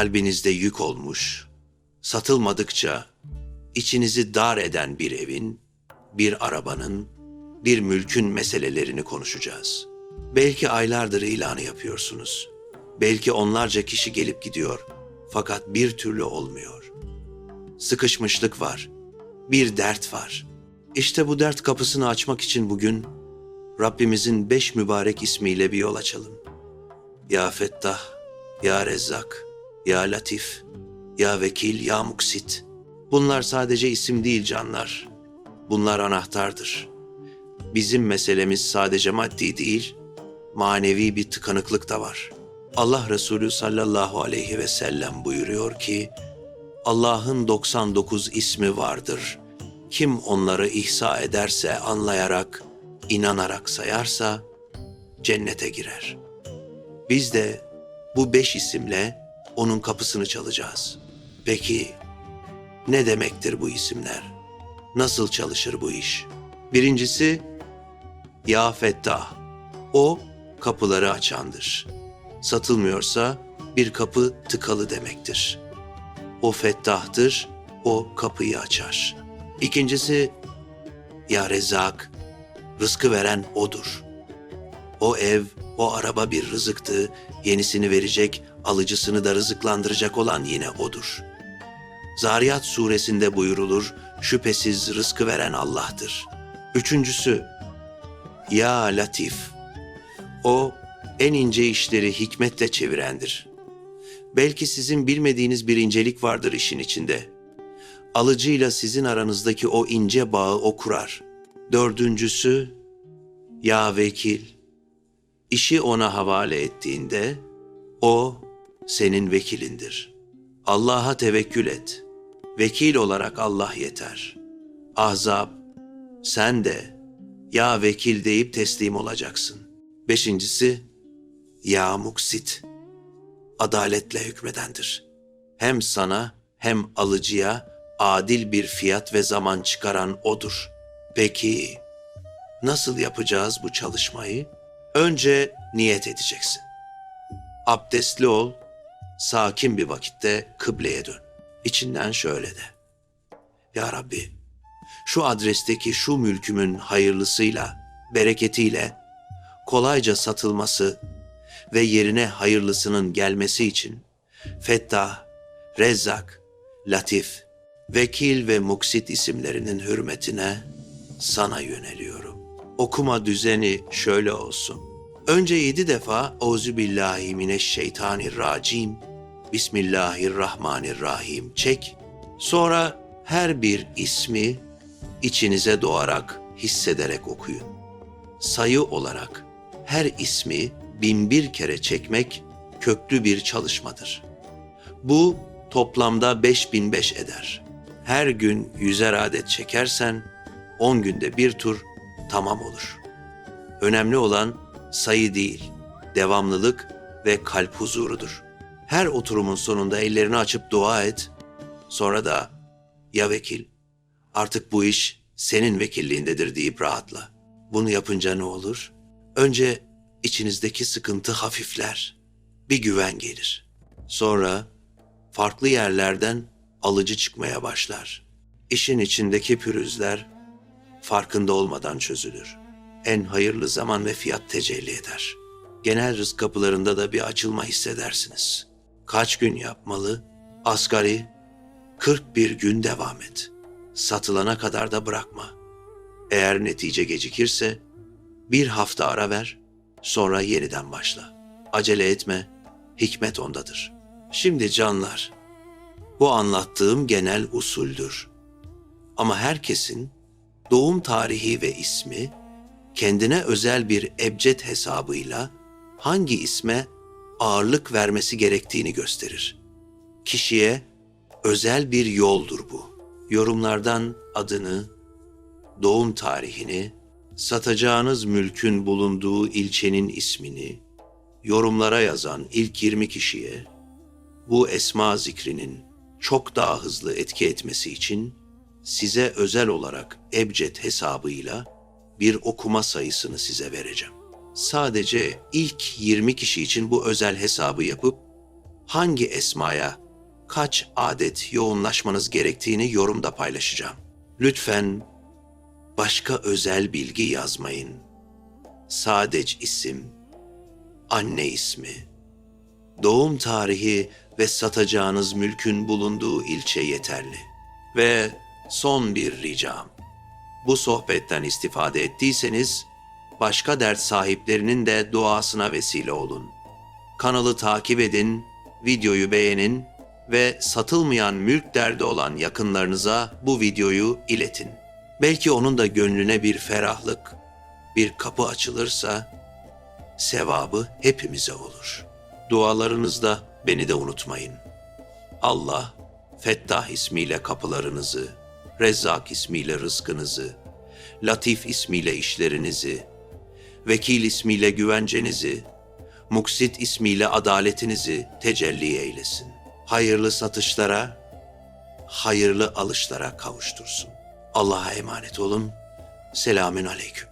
kalbinizde yük olmuş, satılmadıkça içinizi dar eden bir evin, bir arabanın, bir mülkün meselelerini konuşacağız. Belki aylardır ilanı yapıyorsunuz. Belki onlarca kişi gelip gidiyor fakat bir türlü olmuyor. Sıkışmışlık var. Bir dert var. İşte bu dert kapısını açmak için bugün Rabbimizin beş mübarek ismiyle bir yol açalım. Ya Fettah, Ya Rezzak, Ya Latif, Ya Vekil, Ya Muksit. Bunlar sadece isim değil canlar. Bunlar anahtardır. Bizim meselemiz sadece maddi değil, manevi bir tıkanıklık da var. Allah Resulü sallallahu aleyhi ve sellem buyuruyor ki, Allah'ın 99 ismi vardır. Kim onları ihsa ederse, anlayarak, inanarak sayarsa cennete girer. Biz de bu beş isimle onun kapısını çalacağız. Peki ne demektir bu isimler? Nasıl çalışır bu iş? Birincisi Ya Fettah. O kapıları açandır. Satılmıyorsa bir kapı tıkalı demektir. O fettahtır, o kapıyı açar. İkincisi Ya Rezzak, rızkı veren O'dur. O ev, o araba bir rızıktı, yenisini verecek, alıcısını da rızıklandıracak olan yine O'dur. Zariyat suresinde buyurulur, şüphesiz rızkı veren Allah'tır. Üçüncüsü, Ya Latif, O en ince işleri hikmetle çevirendir. Belki sizin bilmediğiniz bir incelik vardır işin içinde. Alıcıyla sizin aranızdaki o ince bağı o kurar. Dördüncüsü, Ya Vekil, işi ona havale ettiğinde, o senin vekilindir. Allah'a tevekkül et. Vekil olarak Allah yeter. Ahzab, sen de ya vekil deyip teslim olacaksın. Beşincisi, ya muksit, adaletle hükmedendir. Hem sana hem alıcıya adil bir fiyat ve zaman çıkaran odur. Peki nasıl yapacağız bu çalışmayı? Önce niyet edeceksin. Abdestli ol, sakin bir vakitte kıbleye dön. İçinden şöyle de. Ya Rabbi, şu adresteki şu mülkümün hayırlısıyla, bereketiyle kolayca satılması ve yerine hayırlısının gelmesi için Fettah, Rezzak, Latif, Vekil ve Muksit isimlerinin hürmetine sana yöneliyorum. Okuma düzeni şöyle olsun. Önce yedi defa Euzu billahi mineşşeytanirracim, Bismillahirrahmanirrahim çek. Sonra her bir ismi içinize doğarak, hissederek okuyun. Sayı olarak her ismi bin kere çekmek köklü bir çalışmadır. Bu toplamda 5005 eder. Her gün yüzer adet çekersen 10 günde bir tur tamam olur. Önemli olan sayı değil, devamlılık ve kalp huzurudur. Her oturumun sonunda ellerini açıp dua et. Sonra da ya vekil artık bu iş senin vekilliğindedir deyip rahatla. Bunu yapınca ne olur? Önce içinizdeki sıkıntı hafifler. Bir güven gelir. Sonra farklı yerlerden alıcı çıkmaya başlar. İşin içindeki pürüzler farkında olmadan çözülür. En hayırlı zaman ve fiyat tecelli eder. Genel rızk kapılarında da bir açılma hissedersiniz. Kaç gün yapmalı? Asgari 41 gün devam et. Satılana kadar da bırakma. Eğer netice gecikirse bir hafta ara ver, sonra yeniden başla. Acele etme, hikmet ondadır. Şimdi canlar, bu anlattığım genel usuldür. Ama herkesin doğum tarihi ve ismi kendine özel bir ebced hesabıyla hangi isme ağırlık vermesi gerektiğini gösterir. Kişiye özel bir yoldur bu. Yorumlardan adını, doğum tarihini, satacağınız mülkün bulunduğu ilçenin ismini yorumlara yazan ilk 20 kişiye bu esma zikrinin çok daha hızlı etki etmesi için size özel olarak ebced hesabıyla bir okuma sayısını size vereceğim. Sadece ilk 20 kişi için bu özel hesabı yapıp hangi esmaya kaç adet yoğunlaşmanız gerektiğini yorumda paylaşacağım. Lütfen başka özel bilgi yazmayın. Sadece isim, anne ismi, doğum tarihi ve satacağınız mülkün bulunduğu ilçe yeterli. Ve son bir ricam. Bu sohbetten istifade ettiyseniz başka dert sahiplerinin de duasına vesile olun. Kanalı takip edin, videoyu beğenin ve satılmayan mülk derdi olan yakınlarınıza bu videoyu iletin. Belki onun da gönlüne bir ferahlık, bir kapı açılırsa sevabı hepimize olur. Dualarınızda beni de unutmayın. Allah Fettah ismiyle kapılarınızı, Rezzak ismiyle rızkınızı, Latif ismiyle işlerinizi, Vekil ismiyle güvencenizi, Muksit ismiyle adaletinizi tecelli eylesin. Hayırlı satışlara, hayırlı alışlara kavuştursun. Allah'a emanet olun. Selamün aleyküm.